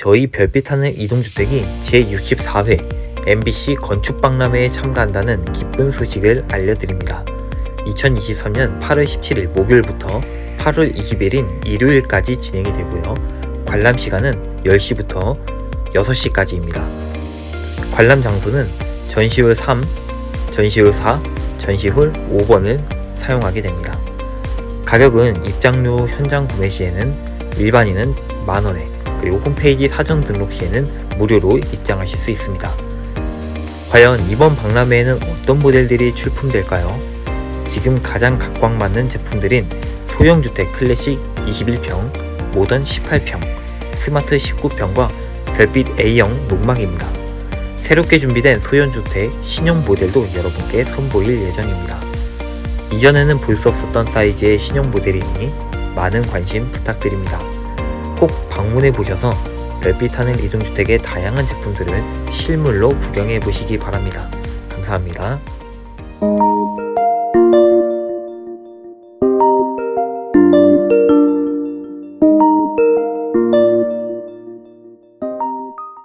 저희 별빛하는 이동주택이 제64회 MBC 건축박람회에 참가한다는 기쁜 소식을 알려드립니다. 2023년 8월 17일 목요일부터 8월 20일인 일요일까지 진행이 되고요. 관람 시간은 10시부터 6시까지입니다. 관람 장소는 전시홀 3, 전시홀 4, 전시홀 5번을 사용하게 됩니다. 가격은 입장료 현장 구매 시에는 일반인은 만원에 그리고 홈페이지 사전 등록 시에는 무료로 입장하실 수 있습니다. 과연 이번 박람회에는 어떤 모델들이 출품될까요? 지금 가장 각광받는 제품들인 소형주택 클래식 21평, 모던 18평, 스마트 19평과 별빛 A형 농막입니다. 새롭게 준비된 소형주택 신형 모델도 여러분께 선보일 예정입니다. 이전에는 볼 수 없었던 사이즈의 신형 모델이니 많은 관심 부탁드립니다. 꼭 방문해 보셔서 별빛하는 이동주택의 다양한 제품들을 실물로 구경해 보시기 바랍니다. 감사합니다.